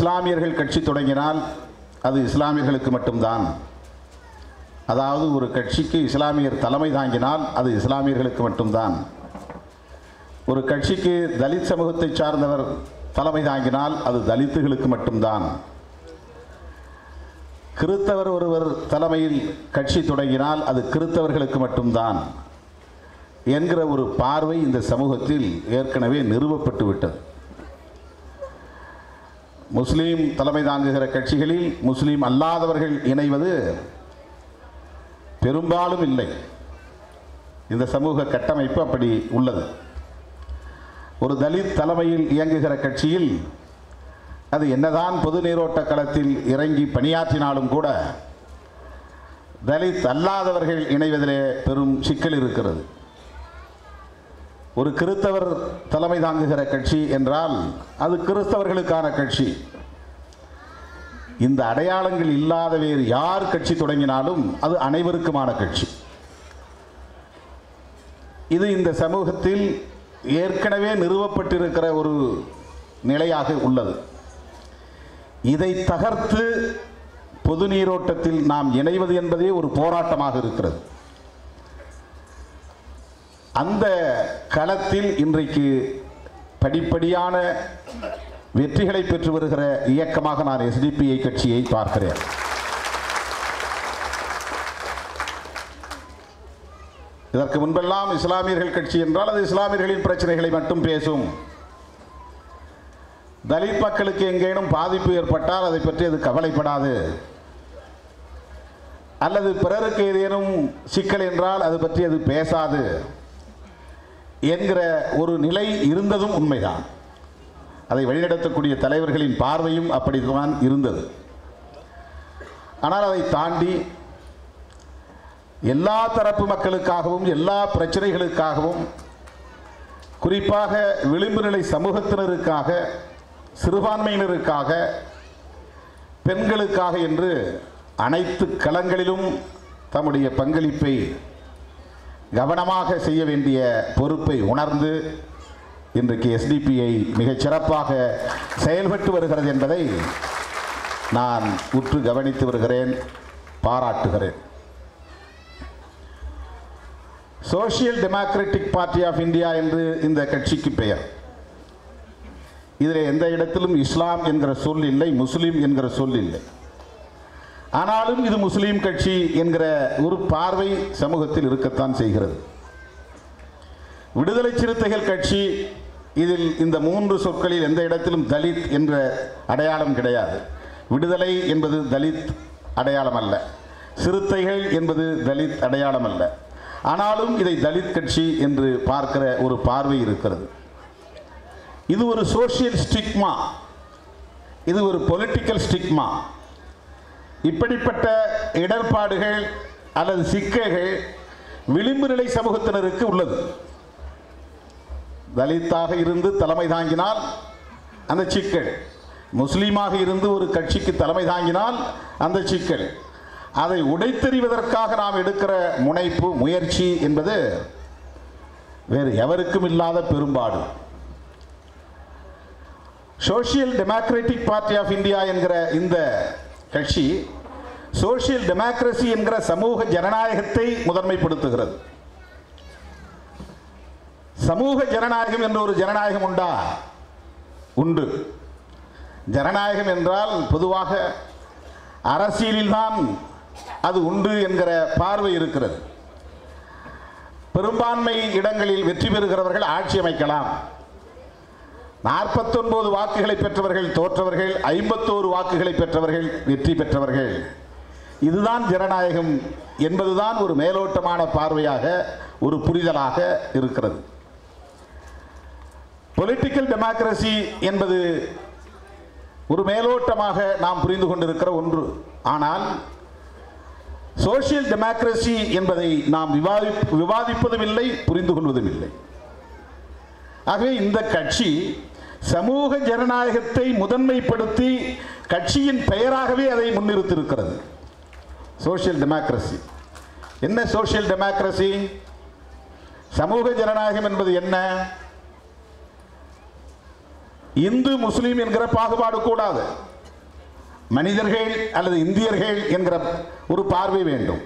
இஸ்லாமியர்கள் கட்சி தொடங்கினால் அது இஸ்லாமியர்களுக்கு மட்டும்தான். அதாவது ஒரு கட்சிக்கு இஸ்லாமியர் தலைமை தாங்கினால் அது இஸ்லாமியர்களுக்கு மட்டும்தான். ஒரு கட்சிக்கு தலித் சமூகத்தை சார்ந்தவர் தலைமை தாங்கினால் அது தலித்துகளுக்கு மட்டும்தான். கிறித்தவர் ஒருவர் தலைமையில் கட்சி தொடங்கினால் அது கிறித்தவர்களுக்கு மட்டும்தான் என்கிற ஒரு பார்வை இந்த சமூகத்தில் ஏற்கனவே நிறுவப்பட்டு விட்டது முஸ்லீம் தலைமை தாங்குகிற கட்சிகளில் முஸ்லீம் அல்லாதவர்கள் இணைவது பெரும்பாலும் இல்லை. இந்த சமூக கட்டமைப்பு அப்படி உள்ளது. ஒரு தலித் தலைமையில் இயங்குகிற கட்சியில் அது என்னதான் பொது நீரோட்ட களத்தில் இறங்கி பணியாற்றினாலும் கூட தலித் அல்லாதவர்கள் இணைவதிலே பெரும் சிக்கல் இருக்கிறது. ஒரு கிறிஸ்தவர் தலைமை தாங்குகிற கட்சி என்றால் அது கிறிஸ்தவர்களுக்கான கட்சி. இந்த அடையாளங்கள் இல்லாத வேறு யார் கட்சி தொடங்கினாலும் அது அனைவருக்குமான கட்சி. இது இந்த சமூகத்தில் ஏற்கனவே நிறுவப்பட்டிருக்கிற ஒரு நிலையாக உள்ளது. இதை தகர்த்து பொது நீரோட்டத்தில் நாம் இணைவது என்பதே ஒரு போராட்டமாக இருக்கிறது. அந்த களத்தில் இன்றைக்கு படிப்படியான வெற்றிகளை பெற்று வருகிற இயக்கமாக நான் எஸ்டிபிஐ கட்சியை பார்க்கிறேன். இதற்கு முன்பெல்லாம் இஸ்லாமியர்கள் கட்சி என்றால் அது இஸ்லாமியர்களின் பிரச்சனைகளை மட்டும் பேசும். தலித் மக்களுக்கு எங்கேனும் பாதிப்பு ஏற்பட்டால் அதை பற்றி அது கவலைப்படாது. அல்லது பிறருக்கு ஏதேனும் சிக்கல் என்றால் அது பற்றி அது பேசாது. என்கிற ஒரு நிலை இருந்ததும் உண்மைதான். அதை வழிநடத்தக்கூடிய தலைவர்களின் பார்வையும் அப்படித்தான் இருந்தது. ஆனால் அதை தாண்டி எல்லா தரப்பு மக்களுக்காகவும் எல்லா பிரச்சனைகளுக்காகவும் குறிப்பாக விளிம்பு நிலை சமூகத்தினருக்காக சிறுபான்மையினருக்காக பெண்களுக்காக என்று அனைத்து களங்களிலும் தம்முடைய பங்களிப்பை கவனமாக செய்ய வேண்டிய பொறுப்பை உணர்ந்து இன்றைக்கு எஸ்டிபிஐ மிகச் சிறப்பாக செயல்பட்டு வருகிறது என்பதை நான் உற்று கவனித்து வருகிறேன் பாராட்டுகிறேன். Social democratic party of India என்று இந்த கட்சிக்கு பெயர். இதில் எந்த இடத்திலும் இஸ்லாம் என்கிற சொல் இல்லை முஸ்லீம் என்கிற சொல் இல்லை. ஆனாலும் இது முஸ்லீம் கட்சி என்கிற ஒரு பார்வை சமூகத்தில் இருக்கத்தான் செய்கிறது. விடுதலை சிறுத்தைகள் கட்சி இதில் இந்த மூன்று சொற்களில் எந்த இடத்திலும் தலித் என்ற அடையாளம் கிடையாது. விடுதலை என்பது தலித் அடையாளம் அல்ல. சிறுத்தைகள் என்பது தலித் அடையாளம் அல்ல. ஆனாலும் இதை தலித் கட்சி என்று பார்க்கிற ஒரு பார்வை இருக்கிறது. இது ஒரு சோஷியல் ஸ்டிக்மா இது ஒரு பொலிட்டிக்கல் ஸ்டிக்மா இப்படிப்பட்ட இடர்பாடுகள் அல்லது சிக்கல்கள் விளிம்பு நிலை சமூகத்தினருக்கு உள்ளது. தலித்தாக இருந்து தலைமை தாங்கினால் அந்த சிக்கல். முஸ்லீமாக இருந்து ஒரு கட்சிக்கு தலைமை தாங்கினால் அந்த சிக்கல். அதை உடைத்தெறிவதற்காக நாம் எடுக்கிற முனைப்பு முயற்சி என்பது வேறு எவருக்கும் இல்லாத பெரும்பாடு. Social democratic party of India என்கிற இந்த கட்சி சோஷியல் டெமோக்ரஸி என்கிற சமூக ஜனநாயகத்தை முதன்மைப்படுத்துகிறது. சமூக ஜனநாயகம் என்ற ஒரு ஜனநாயகம் உண்டா? உண்டு. ஜனநாயகம் என்றால் பொதுவாக அரசியலில்தான் அது உண்டு என்கிற பார்வை இருக்கிறது. பெரும்பான்மை இடங்களில் வெற்றி பெறுகிறவர்கள் ஆட்சி அமைக்கலாம். நாற்பத்தொன்பது வாக்குகளை பெற்றவர்கள் தோற்றவர்கள் ஐம்பத்தோரு வாக்குகளை பெற்றவர்கள் வெற்றி பெற்றவர்கள். இதுதான் ஜனநாயகம் என்பதுதான் ஒரு மேலோட்டமான பார்வையாக ஒரு புரிதலாக இருக்கிறது. பொலிட்டிக்கல் டெமோக்ரஸி என்பது ஒரு மேலோட்டமாக நாம் புரிந்து கொண்டிருக்கிற ஒன்று. ஆனால் சோஷியல் டெமோக்ரஸி என்பதை நாம் விவாதி விவாதிப்பதும் இல்லை புரிந்து கொள்வதும் இல்லை ஆகவே இந்த கட்சி சமூக ஜனநாயகத்தை முதன்மைப்படுத்தி கட்சியின் பெயராகவே அதை முன்னிறுத்திருக்கிறது சோஷியல் டெமோக்ரஸி என்ன சோஷியல் டெமோக்ரஸி சமூக ஜனநாயகம் என்பது என்ன? இந்து முஸ்லீம் என்கிற பாகுபாடு கூடாது. மனிதர்கள் அல்லது இந்தியர்கள் என்கிற ஒரு பார்வை வேண்டும்.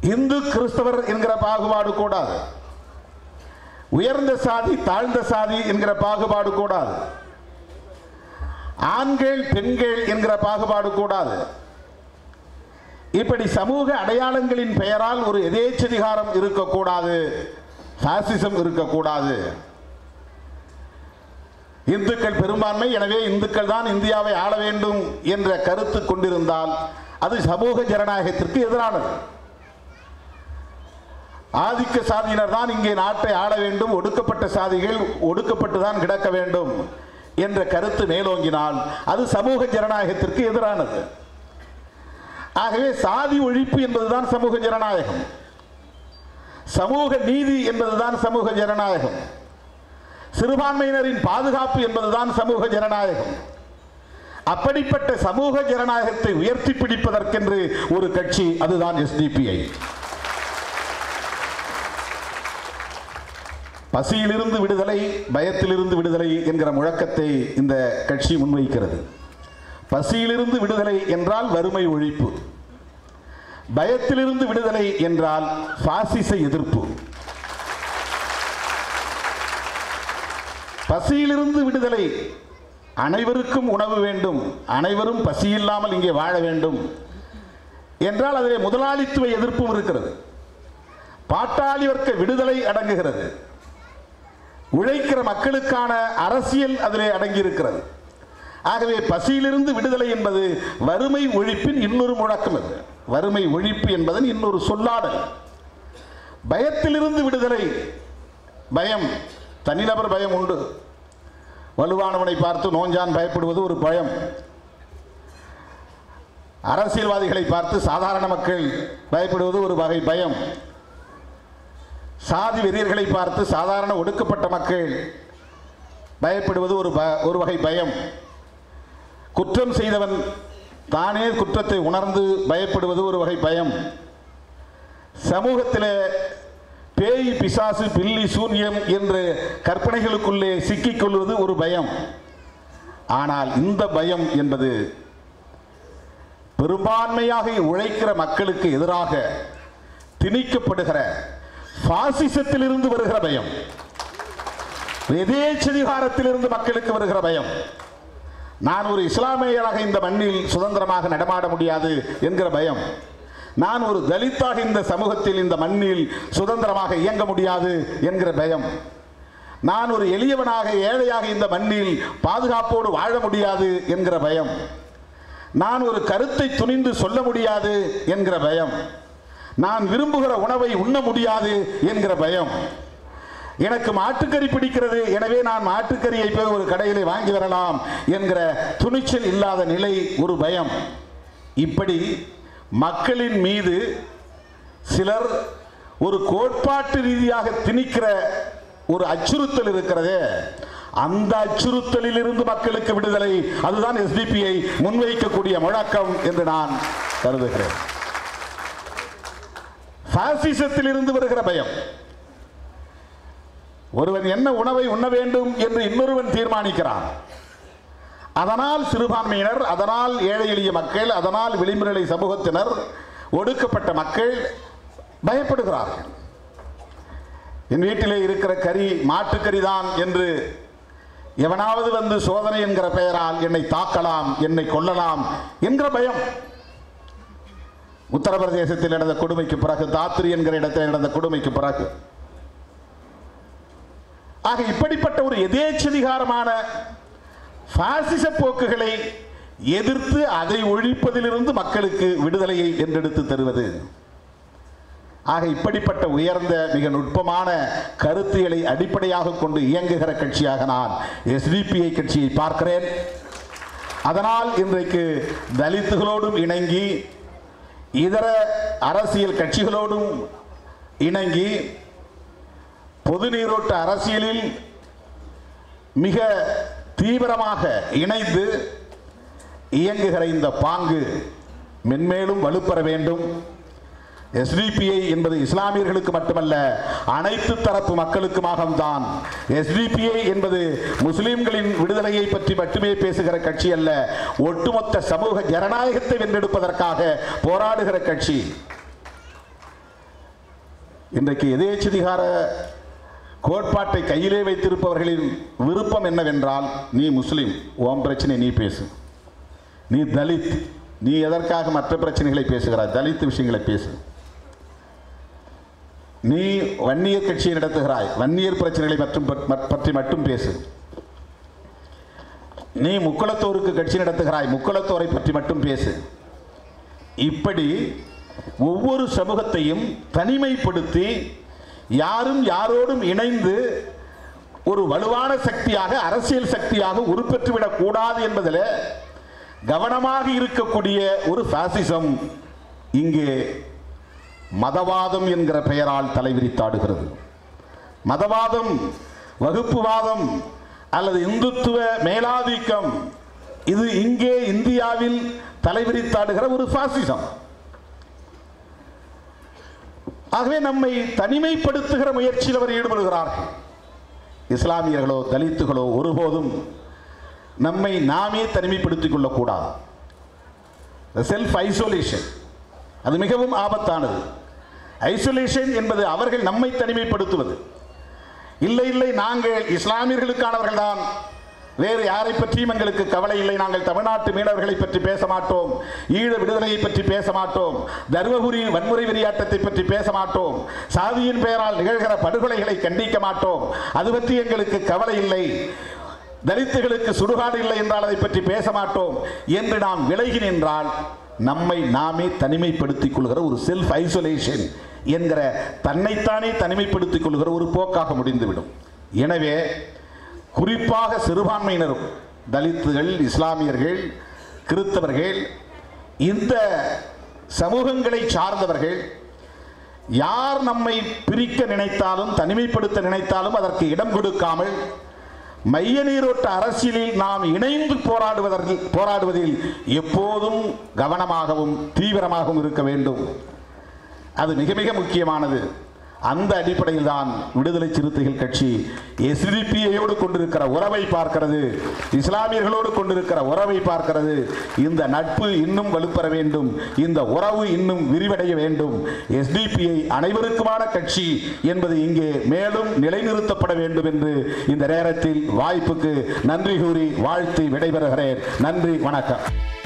இந்து கிறிஸ்தவர் என்கிற பாகுபாடு கூடாது. உயர்ந்த சாதி தாழ்ந்த சாதி என்கிற பாகுபாடு கூடாது. ஆண்கள் பெண்கள் என்கிற பாகுபாடு கூடாது. இப்படி சமூக அடையாளங்களின் பெயரால் ஒரு எதேச்சதிகாரம் இருக்கக்கூடாது. பாசிசம் இருக்கக்கூடாது. இந்துக்கள் பெரும்பான்மை எனவே இந்துக்கள் தான் இந்தியாவை ஆள வேண்டும் என்ற கருத்து கொண்டிருந்தால் அது சமூக ஜனநாயகத்திற்கு எதிரானது. ஆதிக்க சாதியினர் தான் இங்கே நாட்டை ஆள வேண்டும் ஒடுக்கப்பட்ட சாதிகள் ஒடுக்கப்பட்டு தான் கிடக்க வேண்டும் என்ற கருத்து மேலோங்கினால் அது சமூக ஜனநாயகத்திற்கு எதிரானது. ஆகவே சாதி ஒழிப்பு என்பதுதான் சமூக ஜனநாயகம். சமூக நீதி என்பதுதான் சமூக ஜனநாயகம். சிறுபான்மையினரின் பாதுகாப்பு என்பதுதான் சமூக ஜனநாயகம். அப்படிப்பட்ட சமூக ஜனநாயகத்தை உயர்த்தி பிடிப்பதற்கென்று ஒரு கட்சி அதுதான் எஸ்டிபிஐ பசியிலிருந்து விடுதலை பயத்திலிருந்து விடுதலை என்கிற முழக்கத்தை இந்த கட்சி முன்வைக்கிறது. பசியிலிருந்து விடுதலை என்றால் வறுமை ஒழிப்பு. பயத்திலிருந்து விடுதலை என்றால் பாசிச எதிர்ப்பு. பசியிலிருந்து விடுதலை அனைவருக்கும் உணவு வேண்டும் அனைவரும் பசியில்லாமல் இங்கே வாழ வேண்டும் என்றால் அதிலே முதலாளித்துவ எதிர்ப்பும் இருக்கிறது. பாட்டாளி வர்க்க விடுதலை அடங்குகிறது. உழைக்கிற மக்களுக்கான அரசியல் அதிலே அடங்கியிருக்கிறது. ஆகவே பசியிலிருந்து விடுதலை என்பது வறுமை ஒழிப்பின் இன்னொரு முழக்கம் அது. வறுமை ஒழிப்பு என்பதன் இன்னொரு சொல்லாடல். பயத்திலிருந்து விடுதலை பயம் தனிநபர் பயம் உண்டு. வலுவானவனை பார்த்து நோஞ்சான் பயப்படுவது ஒரு பயம். அரசியல்வாதிகளை பார்த்து சாதாரண மக்கள் பயப்படுவது ஒரு வகை பயம். சாதி வெறியர்களை பார்த்து சாதாரண ஒடுக்கப்பட்ட மக்கள் பயப்படுவது ஒரு ப- ஒரு வகை பயம். குற்றம் செய்தவன் தானே குற்றத்தை உணர்ந்து பயப்படுவது ஒரு வகை பயம். சமூகத்தில் பேய் பிசாசு பில்லி சூன்யம் என்று கற்பனைகளுக்குள்ளே சிக்கிக்கொள்வது ஒரு பயம். ஆனால் இந்த பயம் என்பது பெரும்பான்மையாக உழைக்கிற மக்களுக்கு எதிராக திணிக்கப்படுகிற பாசிசத்திலிருந்து வருகிற பயம். எதேச்சதிகாரத்திலிருந்து மக்களுக்கு வருகிற பயம். நான் ஒரு இஸ்லாமியராக இந்த மண்ணில் சுதந்திரமாக நடமாட முடியாது என்கிற பயம். நான் ஒரு தலித்தாக இந்த சமூகத்தில் இந்த மண்ணில் சுதந்திரமாக இயங்க முடியாது என்கிற பயம். நான் ஒரு எளியவனாக ஏழையாக இந்த மண்ணில் பாதுகாப்போடு வாழ முடியாது என்கிற பயம். நான் ஒரு கருத்தை துணிந்து சொல்ல முடியாது என்கிற பயம். நான் விரும்புகிற உணவை உண்ண முடியாது என்கிற பயம். எனக்கு மாட்டுக்கறி பிடிக்கிறது எனவே நான் மாட்டுக்கறியை போய் ஒரு கடையிலே வாங்கி வரலாம் என்கிற துணிச்சல் இல்லாத நிலை ஒரு பயம். இப்படி மக்களின் மீது சிலர் ஒரு கோட்பாட்டு ரீதியாக திணிக்கிற ஒரு அச்சுறுத்தல் இருக்கிறதே. அந்த அச்சுறுத்தலில் இருந்து மக்களுக்கு விடுதலை. அதுதான் எஸ்டிபிஐ முன்வைக்கக்கூடிய முழக்கம் என்று நான் கருதுகிறேன். பாசிசத்தில் இருந்து வருகிற பயம். ஒருவன் என்ன உணவை உண்ண வேண்டும் என்று இன்னொருவன் தீர்மானிக்கிறான். அதனால் சிறுபான்மையினர் அதனால் ஏழை எளிய மக்கள் அதனால் விளிம்புநிலை சமூகத்தினர் ஒடுக்கப்பட்ட மக்கள் பயப்படுகிறார்கள். என் வீட்டிலே இருக்கிற கறி மாட்டுக்கறி தான் என்று எவனாவது வந்து சோதனை என்கிற பெயரால் என்னை தாக்கலாம் என்னை கொல்லலாம் என்கிற பயம். உத்தரப்பிரதேசத்தில் நடந்த கொடுமைக்கு பிறகு தாத்ரி என்கிற இடத்தில் நடந்த கொடுமைக்கு பிறகு. ஆக இப்படிப்பட்ட ஒரு எதேச்சதிகாரமான பாசிச போக்குகளை எதிர்த்து அதை ஒழிப்பதிலிருந்து மக்களுக்கு விடுதலையை என்றெடுத்து தருவது. ஆக இப்படிப்பட்ட உயர்ந்த மிக நுட்பமான கருத்துகளை அடிப்படையாக கொண்டு இயங்குகிற கட்சியாக நான் எஸ்டிபிஐ கட்சியை பார்க்கிறேன். அதனால் இன்றைக்கு தலித்துகளோடும் இணங்கி இதர அரசியல் கட்சிகளோடும் இணங்கி பொது நீரோட்ட அரசியலில் மிக தீவிரமாக இணைந்து இயங்குகிற இந்த பாங்கு மென்மேலும் வலுப்பெற வேண்டும். எஸ்டிபிஐ என்பது இஸ்லாமியர்களுக்கு மட்டுமல்ல அனைத்து தரப்பு மக்களுக்குமாகவும் தான். எஸ்டிபிஐ என்பது முஸ்லிம்களின் விடுதலையை பற்றி மட்டுமே பேசுகிற கட்சி அல்ல ஒட்டுமொத்த சமூக ஜனநாயகத்தை வென்றெடுப்பதற்காக போராடுகிற கட்சி. இன்றைக்கு எதேச்சதிகார கோட்பாட்டை கையிலே வைத்திருப்பவர்களின் விருப்பம் என்னவென்றால் நீ முஸ்லீம் ஓம் பிரச்சனை நீ பேசு. நீ தலித் நீ எதற்காக மற்ற பிரச்சனைகளை பேசுகிறாய்? தலித் விஷயங்களை பேசு. நீ வன்னியர் கட்சியை நடத்துகிறாய். வன்னியர் பிரச்சனைகளை மற்றும் பற்றி மட்டும் பேசு. நீ முக்குளத்தோருக்கு கட்சி நடத்துகிறாய். முக்குளத்தோரை பற்றி மட்டும் பேசு. இப்படி ஒவ்வொரு சமூகத்தையும் தனிமைப்படுத்தி யாரும் யாரோடும் இணைந்து ஒரு வலுவான சக்தியாக அரசியல் சக்தியாக உருப்பெற்றுவிடக் கூடாது என்பதில் கவனமாக இருக்கக்கூடிய ஒரு பாசிசம் இங்கே மதவாதம் என்கிற பெயரால் தலைவிரித்தாடுகிறது. மதவாதம் வகுப்புவாதம் அல்லது இந்துத்துவ மேலாதிக்கம் இது இங்கே இந்தியாவில் தலைவிரித்தாடுகிற ஒரு பாசிசம் ஆகவே நம்மை தனிமைப்படுத்துகிற முயற்சியில் அவர் ஈடுபடுகிறார்கள். இஸ்லாமியர்களோ தலித்துகளோ ஒருபோதும் நம்மை நாமே தனிமைப்படுத்திக் கொள்ளக்கூடாது. செல்ஃப் ஐசோலேஷன் அது மிகவும் ஆபத்தானது. ஐசோலேஷன் என்பது அவர்கள் நம்மை தனிமைப்படுத்துவது. இல்லை இல்லை நாங்கள் இஸ்லாமியர்களுக்கானவர்கள் தான் வேறு யாரை பற்றியும் எங்களுக்கு கவலை இல்லை. நாங்கள் தமிழ்நாட்டு மீனவர்களை பற்றி பேச மாட்டோம். ஈழ விடுதலையை பற்றி பேச மாட்டோம். தருமபுரி வன்முறை வெறியாட்டத்தை பற்றி பேச மாட்டோம். சாதியின் பெயரால் நிகழ்கிற படுகொலைகளை கண்டிக்க மாட்டோம். அது பற்றி எங்களுக்கு கவலை இல்லை. தலித்துகளுக்கு சுடுகாடு இல்லை என்றால் அதை பற்றி பேச மாட்டோம். என்று நாம் விலகி நின்றால் நம்மை நாமே தனிமைப்படுத்திக் கொள்கிற ஒரு செல்ஃப் ஐசோலேஷன் என்கிற தன்னைத்தானே தனிமைப்படுத்திக் கொள்கிற ஒரு போக்காக முடிந்துவிடும். எனவே குறிப்பாக சிறுபான்மையினரும் தலித்துகள் இஸ்லாமியர்கள் கிறித்தவர்கள் இந்த சமூகங்களை சார்ந்தவர்கள் யார் நம்மை பிரிக்க நினைத்தாலும் தனிமைப்படுத்த நினைத்தாலும் அதற்கு இடம் கொடுக்காமல் மைய நீரோட்ட அரசியலில் நாம் இணைந்து போராடுவதற்கு போராடுவதில் எப்போதும் கவனமாகவும் தீவிரமாகவும் இருக்க வேண்டும். அது மிக மிக முக்கியமானது. அந்த அடிப்படையில் தான் விடுதலை சிறுத்தைகள் கட்சி எஸ்டிபிஐயோடு கொண்டிருக்கிற உறவை பார்க்கிறது இஸ்லாமியர்களோடு கொண்டிருக்கிற உறவை பார்க்கிறது. இந்த நட்பு இன்னும் வலுப்பெற வேண்டும் இந்த உறவு இன்னும் விரிவடைய வேண்டும். எஸ்டிபிஐ அனைவருக்குமான கட்சி என்பது இங்கே மேலும் நிலைநிறுத்தப்பட வேண்டும் என்று இந்த நேரத்தில் வாய்ப்புக்கு நன்றி கூறி வாழ்த்து விடைபெறுகிறேன். நன்றி வணக்கம்.